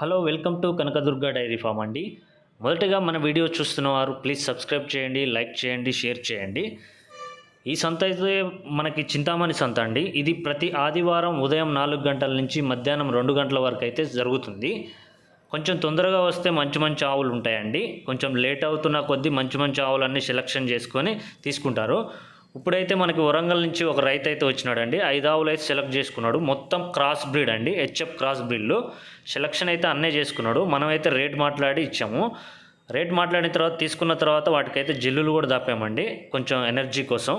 Hello welcome to Kanakadurga dairy farm అండి. మొదటగా మన వీడియో చూస్తున్న వారు ప్లీజ్ సబ్స్క్రైబ్ చేయండి లైక్ చేయండి షేర్ చేయండి. ఈ సంత అయితే మనకి చింతామణి సంత అండి. ఇది ప్రతి ఆదివారం ఉదయం నాలుగు గంటల నుంచి మధ్యాహ్నం రెండు గంటల వరకు అయితే జరుగుతుంది. కొంచెం తొందరగా వస్తే మంచి మంచి ఆవులు ఉంటాయండి. కొంచెం లేట్ అవుతున్న కొద్దీ మంచి మంచి ఆవులన్నీ సెలెక్షన్ చేసుకొని తీసుకుంటారు. ఇప్పుడైతే మనకి వరంగల్ నుంచి ఒక రైతు అయితే వచ్చినాడండి. ఐదావులు అయితే సెలెక్ట్ చేసుకున్నాడు. మొత్తం క్రాస్ బ్రీడ్ అండి. హెచ్ఎఫ్ క్రాస్ బ్రీడ్లు సెలెక్షన్ అయితే అన్నే చేసుకున్నాడు. మనమైతే రేట్ మాట్లాడి ఇచ్చాము. రేట్ మాట్లాడిన తర్వాత తీసుకున్న తర్వాత వాటికైతే జిల్లులు కూడా దాపామండి. కొంచెం ఎనర్జీ కోసం.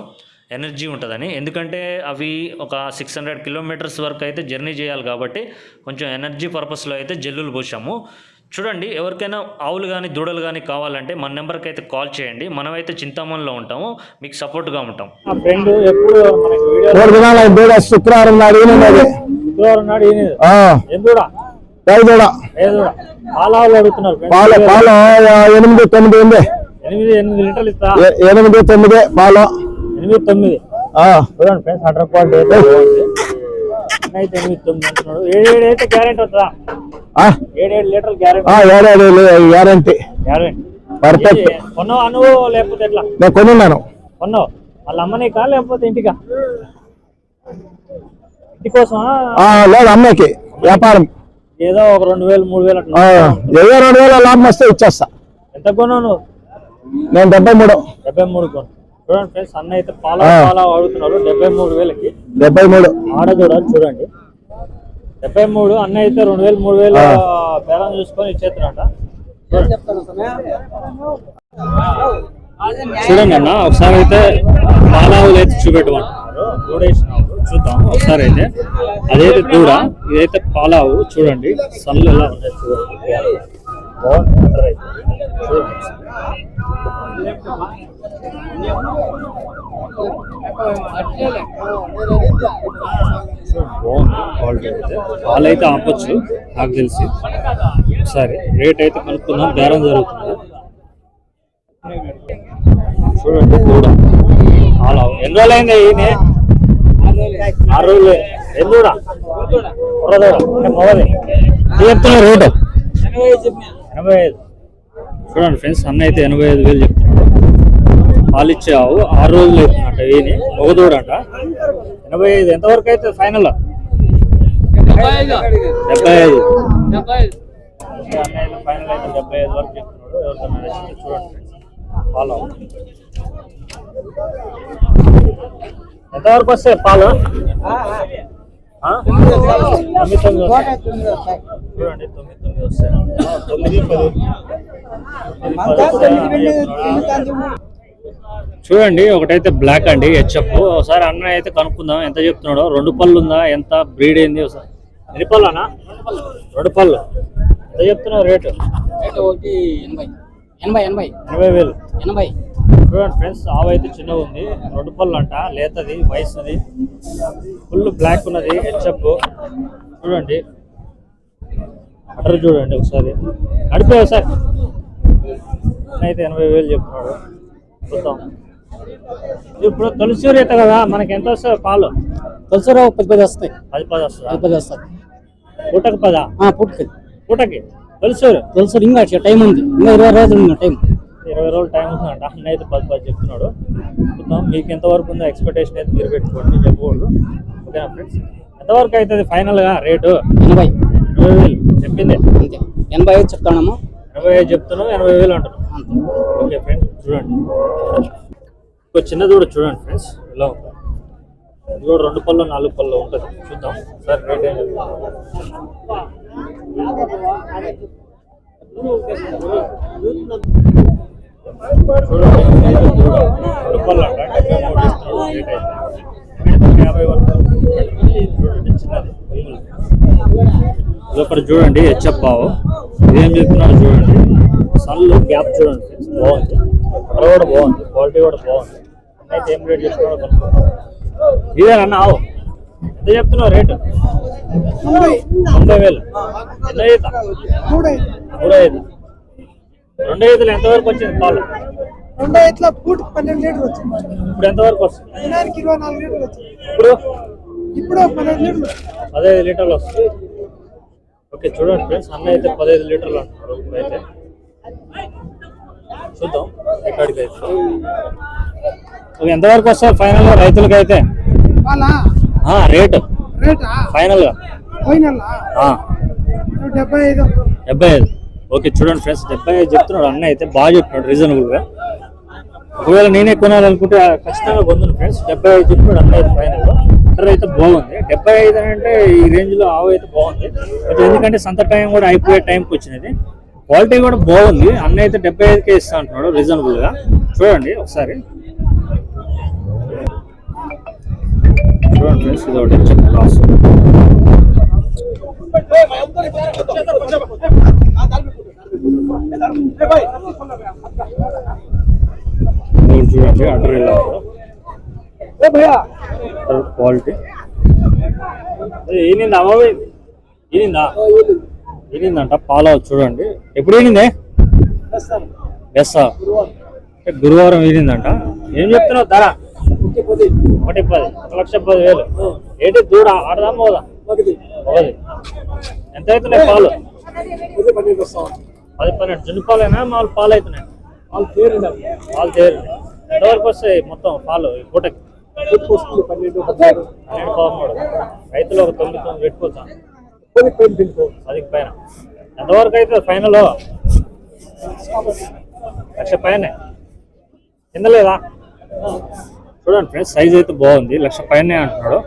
ఎనర్జీ ఉంటుందని. ఎందుకంటే అవి ఒక సిక్స్ హండ్రెడ్ కిలోమీటర్స్ వరకు అయితే జర్నీ చేయాలి కాబట్టి కొంచెం ఎనర్జీ పర్పస్లో అయితే జల్లులు పోసాము. చూడండి ఎవరికైనా ఆవులు కానీ దూడలు కానీ కావాలంటే మన నెంబర్కి అయితే కాల్ చేయండి. మనమైతే చింతామణిలో ఉంటాము. మీకు సపోర్ట్గా ఉంటాం. ఆ ఫ్రెండ్ ఎప్పుడు మనకి వీడియో మూడు దినాల దూడ శుక్రవారం నాడు శుక్రవారం నాడు ఈయన. ఆ. ఎందుడా పై దూడ? పాలావులు అడుగుతున్నారు friends. పాలు పాలు ఆ, ఎనిమిది తొమ్మిది ఉంది. ఎనిమిది ఎనిమిది లీటర్లు ఇస్తా. ఎ- ఎనిమిది తొమ్మిది పాలు. ఎనిమిది తొమ్మిది. ఆ, చూడండి ఫ్రెండ్స్ హండ్రెడ్ అయితే ఎనిమిది తొమ్మిది అంటున్నాడు. ఏడు ఏడు అయితే గ్యారెంటీ వస్తుందా? ఆ, ఏడు ఏడు లీటర్లు గ్యారెంటీ. ఆ, ఏడాది గ్యారంటీ. పర్ఫెక్ట్ కొన్నావా నువ్వు లేకపోతే ఎట్లా? నేను కొనున్నాను. కొన్నావు. వాళ్ళ అమ్మనికా లేకపోతే ఇంటికా? ఇంటి కోసమా ఆ, లేదు అమ్మాయికి వ్యాపారం. ఏదో ఒక రెండు వేలు మూడు వేలు ఏదో రెండు వేల లాభం వస్తే ఇచ్చేస్తా. ఎంత కొన్నావు నువ్వు? నేను డెబ్బై మూడు. డెబ్బై మూడు కొను. చూడండి ఫ్రెండ్స్ అన్న అయితే పాల. పాల అడుగుతున్నారు డెబ్బై మూడు వేలకి. డెబ్బై మూడు. ఆడదూడ చూడండి. డెబ్బై మూడు అన్న అయితే రెండు వేలు మూడు వేలు. బేరం చూసుకొని ఇచ్చేస్తున్నట చూడండి అన్న ఒకసారి అయితే పాలావులు అయితే చూపెట్టమంటున్నారు దూడ వేసినావు చూద్దాం. ఒకసారి అయితే అదైతే దూడ ఇదైతే పాలావు చూడండి. సల్లు ఎలా ఉన్నాయి చూడండి. కలర్ అయితే. చూడండి బాగుంది. క్వాలిటీ అయితే. పాలు అయితే ఆపొచ్చు. నాకు తెలిసి. సరే రేట్ అయితే కనుక్కుందాం. బేరం జరుగుతుంది. చూడండి కూడా అలా ఎన్ని రోజులు అయింది ఈయన? ఆరు రోజులు. ఎన్ని కూడా కుర్ర చెప్తున్నా రేటు? ఎనభై ఐదు. చూడండి ఫ్రెండ్స్ అన్న అయితే ఎనభై ఐదు వేలు చెప్తున్నాడు. పాలు ఇచ్చావు. ఆరు రోజులు అవుతుందంట ఈయన. మొగదూడ ఎనభై ఐదు. ఎంతవరకు అయితే ఫైనల్? డెబ్బై ఐదు. ఫైనల్ అయితే డెబ్బై ఐదు వరకు చెప్తున్నాడు ఎవరికైనా నచ్చితే చూడండి పాలు ఎంతవరకు వస్తాయి పాలు ఆ? తొమ్మిది తొమ్మిది చూడండి తొమ్మిది తొమ్మిది వస్తాయి. తొమ్మిది పది తొమ్మిది, పది వస్తాయి. చూడండి ఒకటైతే బ్లాక్ అండి హెచ్ఎఫ్. ఒకసారి అన్న అయితే కనుక్కుందాం ఎంత చెప్తున్నాడో. రెండు పళ్ళు ఉందా? ఎంత? బ్రీడ్ ఏంది? ఒకసారి. ఎన్ని పళ్ళు అన్న రెండు పళ్ళు. ఎంత చెప్తున్నావు రేటు? రేటు ఒకటి ఎనభై. ఎనభై ఎనభై. ఎనభై వేలు. ఎనభై. చూడండి ఫ్రెండ్స్ ఆవు అయితే చిన్నగా ఉంది. రెండు పళ్ళు అంట లేతది వయసుది. ఫుల్ బ్లాక్ ఉన్నది హెచ్ఎఫ్. చూడండి. అటర్ చూడండి ఒకసారి. నడిపే ఒకసారి అయితే ఎనభై వేలు చెప్తున్నాడు. చూద్దాం. ఇప్పుడు తొలిసూరు ఈత కదా మనకి ఎంత వస్తుంది పాలు? తొలసరా పది పది వస్తాయి. పది పది వస్తుందా? పది పది వస్తుంది పూటకు పదా? పుట్టుకి పూటకి. తొలిసూరు? తొలసరి ఇంకా టైం ఉంది. ఇంకా ఇరవై రోజులు ఉంది టైం. ఇరవై రోజులు టైం ఉందంట. అన్న అయితే పది పది చెప్తున్నాడు. చూద్దాం. మీకు ఎంతవరకు ఉందో ఎక్స్పెక్టేషన్ అయితే మీరు పెట్టుకోండి చెప్పకూడదు. ఓకేనా ఫ్రెండ్స్ ఎంతవరకు అవుతుంది ఫైనల్గా రేటు? ఎనభై. ఇరవై వేలు. చెప్పింది? ఎనభై ఐదు చెప్తానమ్మా. ఎనభై ఐదు చెప్తున్నావు ఎనభై వేలు అంటున్నావు. అంతే. ఓకే ఫ్రెండ్స్ చూడండి. ఇంకో చిన్న దూడ చూడండి ఫ్రెండ్స్ ఎలా ఉంటుంది ఇది కూడా రెండు పళ్ళు నాలుగు పళ్ళు ఉంటుంది. చూద్దాం. సార్ రేట్ ఏం చూడండి రెండు పళ్ళు అంట డెబ్బై మూడు ఇస్తున్నాడు రేట్ అయితే. యాభై వరకు చూడండి చిన్నది కొమ్ములు. చూడండి హెచ్ఎఫ్ బావు. ఇదేం చూడండి. సన్లు గ్యాప్ చూడండి. బాగుంది. కలర్ కూడా బాగుంది. క్వాలిటీ కూడా బాగుంది. అయితే ఏం రేట్ కనుక్కుందాం. ఇదేనన్నా ఆవు. ఎంత చెప్తున్నావు రేటు? తొంభై వేలు. ఎన్నో ఈత మూడో ఈత రెండో ఈతలు ఎంతవరకు వచ్చింది పాలు? రెండో ఇట్లా పూట పన్నెండు లీటర్ వచ్చింది ఇప్పుడు ఎంతవరకు వస్తుంది? ఇరవై నాలుగు లీటర్లు వచ్చింది. ఇప్పుడు? ఇప్పుడు పన్నెండు లీటర్లు. పదహైదు లీటర్లు వస్తుంది. ఓకే చూడండి ఫ్రెండ్స్. అన్న అయితే పదహైదు లీటర్లు అంటున్నాడు ఇప్పుడైతే చూద్దాం ఎంతవరకు వస్తారు ఫైనల్ రైతులకి అయితే రేటు. ఫైనల్? గా డెబ్బై ఐదు ఓకే చూడండి ఫ్రెండ్స్ డెబ్బై ఐదు చెప్తున్నాడు అన్న అయితే బాగా చెప్తున్నాడు రీజనబుల్గా. ఒకవేళ నేనే కొనాలనుకుంటే ఖచ్చితంగా పొందును ఫ్రెండ్స్ డెబ్బై ఐదు చెప్తున్నాడు అన్న అయితే ఫైనల్ లీటర్ అయితే బాగుంది. డెబ్బై ఐదు అంటే ఈ రేంజ్లో ఆవు అయితే బాగుంది. ఎందుకంటే సంత టైం కూడా అయిపోయే టైంకి వచ్చినది. క్వాలిటీ కూడా బాగుంది. అన్న అయితే డెబ్బై ఐదుకే ఇస్తా అంటున్నాడు రీజనబుల్గా చూడండి ఒకసారి. చూడండి ఫ్రెండ్స్ ఇది ఒకటి చెక్ క్రాస్ చూడండి అటర్ క్వాలిటీ. ఈనిందా అమ్మ ఈనిందా ఈనిందంట పాల చూడండి. ఎప్పుడు ఈనిందే బెస్స? అంటే గురువారం ఈనిందంట ఏం చెప్తున్నావు? ధర? ఒకటి పది. ఒక లక్ష పది వేలు. ఏంటి దూడ? ఆడదాం పోదా? ఒకటి. ఎంత అవుతున్నాయి పాలు? పది పన్నెండు. జున్ను పాలేనా? మామూలు పాలు అవుతున్నాయి? పాలు తేరు పాలు తేరు ఎంతవరకు వస్తాయి మొత్తం పాలు పూటకి? పన్నెండు పదమూడు. రైతులు ఒక తొమ్మిది తొమ్మిది పెట్టుకోవచ్చా. పదికి పైన. ఎంతవరకు అవుతుంది ఫైనల్ లక్ష పైన. కింద చూడండి ఫ్రెండ్స్ సైజ్ అయితే బాగుంది. లక్ష పైన అంటున్నాడు.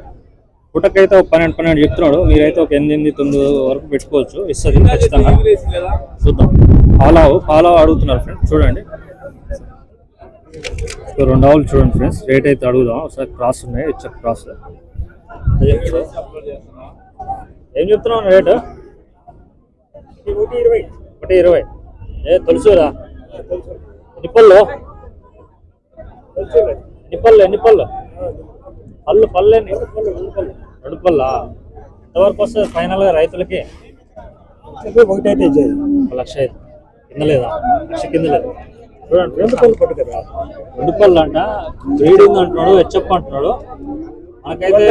పుట్టకైతే ఒక పన్నెండు పన్నెండు చెప్తున్నాడు. మీరైతే ఒక ఎనిమిది తొమ్మిది వరకు పెట్టుకోవచ్చు. ఇస్తుంది ఖచ్చితంగా. చూద్దాం. పాలావు పాలావు అడుగుతున్నారు ఫ్రెండ్స్. చూడండి. రెండు ఆవులు చూడండి ఫ్రెండ్స్. రేట్ అయితే అడుగుదాం. ఒకసారి క్రాస్ ఉన్నాయి. HF cross. ఏం చెప్తున్నావు రేటు? ఒకటి ఇరవై. ఏ తులసిరా ఎన్ని పళ్ళు ఎన్ని పళ్ళు ఎన్ని పళ్ళు పళ్ళు పళ్ళు ఎన్ని? రెండు పళ్ళా? ఎంతవరకు వస్తుంది ఫైనల్గా రైతులకి? ఒకటి అయితే ఒక లక్ష ఐదు. కింద లేదా? లక్ష కింద లేదు? చూడండి. రెండు పళ్ళు పట్టు కదా రెండు పళ్ళు అంట. బ్రీడింగ్ అంటున్నాడు హెచ్ఎఫ్ అంటున్నాడు. మనకైతే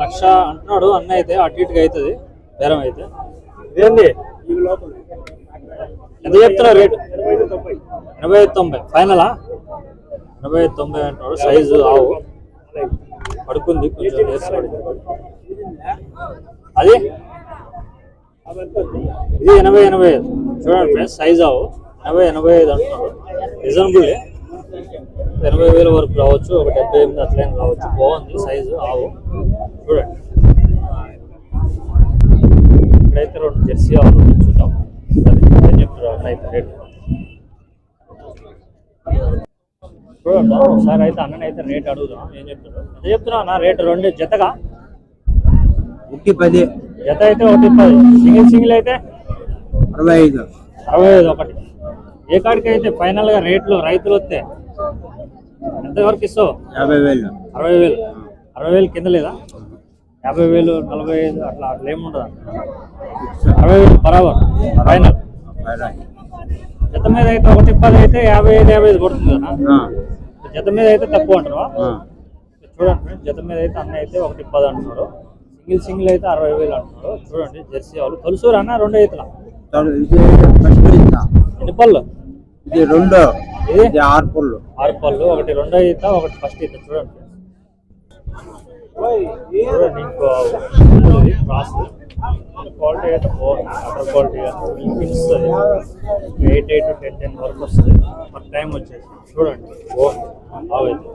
లక్ష అంటున్నాడు అన్న అయితే అటు ఇటుగా అవుతుంది బేరం అయితే. ఇదేంది? ఎంత చెప్తున్నారు రేటు? ఎనభై ఐదు తొంభై. ఫైనలా? ఎనభై ఐదు తొంభై అంటున్నాడు సైజు ఆవు. పడుకుంది కొంచెం. అది? ఇది ఎనభై ఎనభై ఐదు. చూడండి ఫ్రెండ్స్ సైజ్ ఆవు. ఎనభై ఎనభై ఐదు అంటున్నాడు. రీజనబుల్. ఎనభై వేల వరకు రావచ్చు ఒక డెబ్బై ఎనిమిది అట్లయినా రావచ్చు. బాగుంది సైజు ఆవు. చూడండి. ఇక్కడైతే రెండు జెర్సీ ఆవులు చూద్దాం. అయితే రేట్ చూడండి ఒకసారి అయితే అన్నని అయితే రేట్ అడుగుదాం. ఏం చెప్తాడు ఎంత చెప్తున్నావు అన్న? రేట్ రెండు జతగా? ఒకటి పది. జత అయితే ఒకటి పది. సింగిల్ సింగిల్ అయితే? అరవై ఐదు. అరవై ఐదు ఒకటి. ఏ కాడికి అయితే ఫైనల్గా రేట్లు రైతులు వస్తే ఎంతవరకు ఇస్తావు? యాభై వేలు. అరవై వేలు. అరవై వేలు కింద లేదా? యాభై వేలు నలభై ఐదు అట్లా అట్లా ఏముండదు అరవై వేలు బరాబర్ ఫైనల్. జత మీద అయితే ఒకటి పది అయితే యాభై ఐదు యాభై ఐదు కొడుతుంది కదా? జత మీద అయితే తక్కువ అంటారు చూడండి జత మీద అయితే అన్న అయితే ఒకటి పది అంటున్నాడు. సింగిల్ సింగిల్ అయితే అరవై వేలు అంటున్నాడు. చూడండి జెర్సీ వాళ్ళు. తొలుసూరు అన్న రెండు ఇస్తా ఎన్ని పళ్ళు? ఇది రెండు. ఇది ఆరు పళ్ళు. ఆరు పళ్ళు ఒకటి రెండో ఈత ఒకటి ఫస్ట్ ఈత చూడండి. చూడండి ఇంకో ఇది క్రాస్ క్వాలిటీ అయితే బాగుంది క్వాలిటీ ఇస్తుంది ఎయిట్ ఎయిట్ టెన్ టెన్ వరకు వస్తుంది. మన టైం వచ్చేసి చూడండి. బాగుంది బాగైతే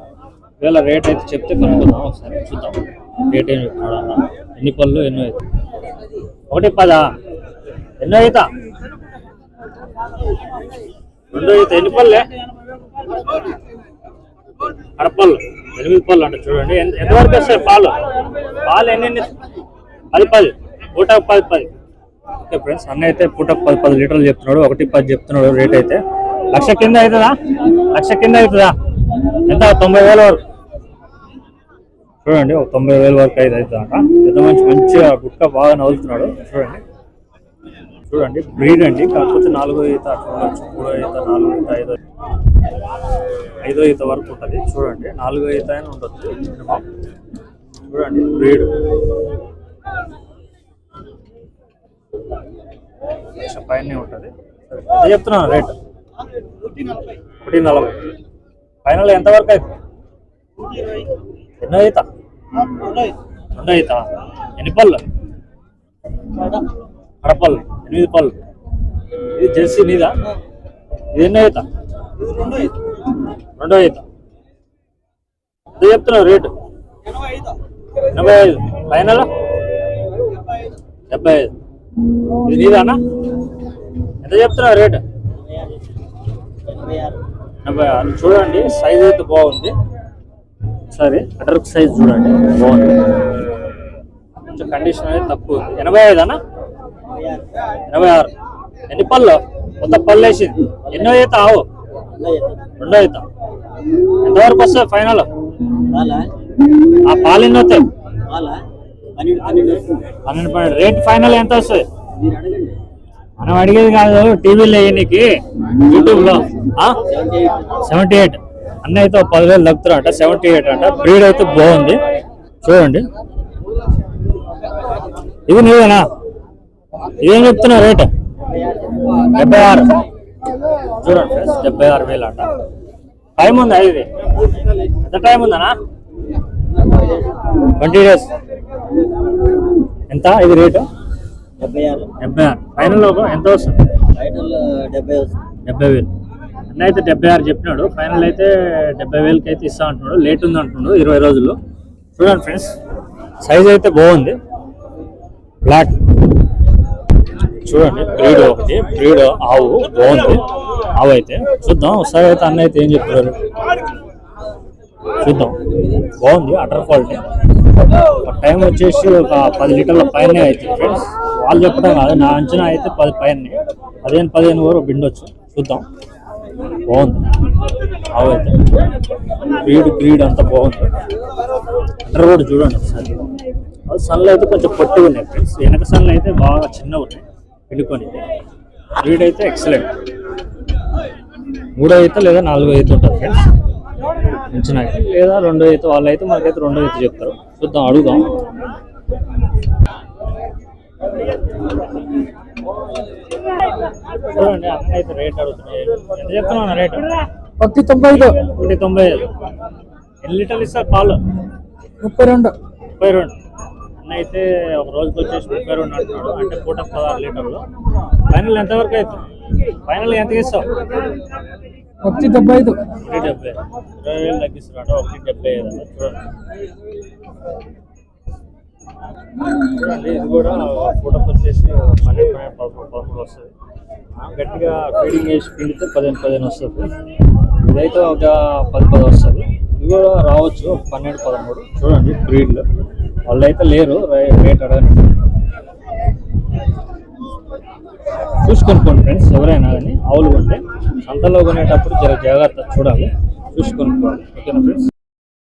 ఒకవేళ రేట్ అయితే చెప్తే కనుక్కుందాం ఒకసారి చూద్దాం. రేట్ ఏం చెప్తున్నాడు అన్న ఎన్ని పళ్ళు ఎన్నో అవుతాయి ఒకటి పదా? ఎన్నో అవుతా రెండో అయితే ఎన్ని పళ్ళే? అరపళ్ళు ఎనిమిది పళ్ళు అంటే చూడండి. ఎంత- ఎంతవరకు వస్తాయి పాలు? పాలు ఎన్ని పది పది. పూట పది పది. ఓకే ఫ్రెండ్స్ అన్న అయితే పూట పది పది లీటర్లు చెప్తున్నాడు. ఒకటి పది చెప్తున్నాడు రేట్ అయితే. లక్ష కింద అవుతుందా? లక్ష కింద అవుతుందా? ఎంత? తొంభై వేల వరకు. చూడండి ఒక తొంభై వేల వరకు అయితే అవుతుందంట. పెద్ద మంచి మంచిగా గుట్ట బాగా నవ్వుతున్నాడు. చూడండి. చూడండి బ్రీడ్ అండి. కాకపోతే నాలుగో ఈత అట్లా ఉండొచ్చు. మూడో ఈత నాలుగో ఈత ఐదో ఐదో ఈత వరకు ఉంటుంది. చూడండి నాలుగో ఈత అయినా ఉండొచ్చు. చూడండి బ్రీడ్ పైనే ఉంటుంది. సరే చెప్తున్నాను రేట్ ఒకటి నలభై. ఫైనల్ ఎంతవరకు అవుతుంది ఎన్నో అవుతా రెండో అవుతా ఎన్ని పళ్ళు? అరపల్ ఎనిమిది పల్ ఇది జెర్సీ నీదా? ఇది ఎన్నో అవుతా రెండో అవుతా ఎంత చెప్తున్నావు రేటు? ఎనభై ఐదు. ఫైనల్? డెబ్బై ఐదు. ఇది నీదానా? ఎంత చెప్తున్నావు రేటు? ఎనభై ఆరు. చూడండి సైజ్ అయితే బాగుంది. సరే అటర్క్ సైజ్ చూడండి. బాగుంది. కొంచెం కండిషన్ అనేది తక్కువ ఉంది. ఎనభై ఐదనా? ఎనభై ఆరు. ఎన్ని పళ్ళు? కొత్త పళ్ళు వేసింది ఎన్నో అవుతా ఆవు. రెండో అవుతా ఎంతవరకు వస్తుంది ఫైనల్? ఆ పాలు ఎన్ని వస్తాయి? పన్నెండు పన్నెండు. రేట్ ఫైనల్ ఎంత వస్తుంది? మనం అడిగేది కాదు టీవీలో వేయనికి యూట్యూబ్లో సెవెంటీ ఎయిట్. అన్న అయితే పదివేలు తగ్గుతారు అంట సెవెంటీ ఎయిట్ అంట. బ్రీడ్ అయితే బాగుంది. చూడండి. ఇది నీదేనా? ఇదేం చెప్తున్నా రేట్? డెబ్బై ఆరు. చూడండి ఫ్రెండ్స్ డెబ్బై ఆరు వేలు అంట. టైం ఉందా ఇది? ఎంత టైం ఉందనా ట్వంటీ డేస్. ఎంత ఇది రేటు? డెబ్బై ఆరు. డెబ్బై ఆరు. ఫైనల్ ఎంత వస్తుంది? టైటిల్ డెబ్బై డెబ్బై వేలు. అన్న అయితే డెబ్బై ఆరు చెప్పినాడు. ఫైనల్ అయితే డెబ్బై వేలకి అయితే ఇస్తా అంటున్నాడు. లేట్ ఉంది అంటున్నాడు ఇరవై రోజుల్లో. చూడండి ఫ్రెండ్స్ సైజ్ అయితే బాగుంది. బ్లాక్ చూడండి బ్రీడ్ ఒకటి బ్రీడ్ ఆవు బాగుంది. ఆవు అయితే చూద్దాం ఒకసారి అయితే అన్న అయితే ఏం చెప్తున్నారు? చూద్దాం. బాగుంది అటర్ క్వాలిటీ. టైం వచ్చేసి ఒక పది లీటర్ల పైన అవుతుంది ఫ్రెండ్స్. వాళ్ళు చెప్పడం కాదు నా అంచనా అయితే పది పైన. పదిహేను పదిహేను వరకు బిండొచ్చు చూద్దాం. బాగుంది. ఆవు అయితే. బ్రీడ్ బ్రీడ్ అంతా బాగుంది. అటర్ కూడా చూడండి ఒకసారి. సన్లు అయితే కొంచెం పొట్టిగా ఉన్నాయి ఫ్రెండ్స్. వెనక సన్లు అయితే బాగా చిన్నగా ఉన్నాయి. పిలుకొని బ్రీడ్ అయితే ఎక్సలెంట్ మూడో అయితే లేదా నాలుగో అయితే ఉంటుంది ఫ్రెండ్స్ మంచిగా లేదా రెండో అయితే వాళ్ళు అయితే మనకైతే రెండో అయితే చెప్తారు. చూద్దాం అడుగుదాం. చూడండి అన్న అయితే రేట్ అడుగుతున్నాయి ఎంత చెప్తున్నా రేట్ ఒకటి తొంభై ఐదు. ఒకటి తొంభై ఐదు. ఎన్ని లీటర్లు ఇస్తారు పాలు? ముప్పై రెండు. ముప్పై రెండు. అయితే ఒక రోజుకి వచ్చేసి ముప్పై రెండు అంటున్నాడు. అంటే పూట పదహారు లీటర్లు. ఫైనల్ ఎంతవరకు అవుతుంది ఫైనల్ ఎంత ఇస్తావు? ఒకటి డెబ్బై ఐదు. ఒకటి డెబ్బై. ఇరవై వేలు తగ్గిస్తున్నాడు ఒకటి డెబ్బై ఐదు చూడండి. ఇది కూడా పూట వచ్చేసి పన్నెండు పన్నెండు పదమూడు పదమూడు వస్తుంది. గట్టిగా ఫీడింగ్ చేసి పిండితే పదిహేను పదిహేను వస్తుంది. ఇదైతే ఒక పది పది వస్తుంది. ఇది కూడా రావచ్చు. పన్నెండు పదమూడు. చూడండి బ్రీడ్లు వాళ్ళు అయితే లేరు రే- రేట్ అడగండి. చూసుకొనుకోండి ఫ్రెండ్స్ ఎవరైనా కానీ ఆవులు ఉంటే సంతలో కొనేటప్పుడు జర జాగ్రత్త చూడాలి. చూసుకొని ఓకేనా ఫ్రెండ్స్?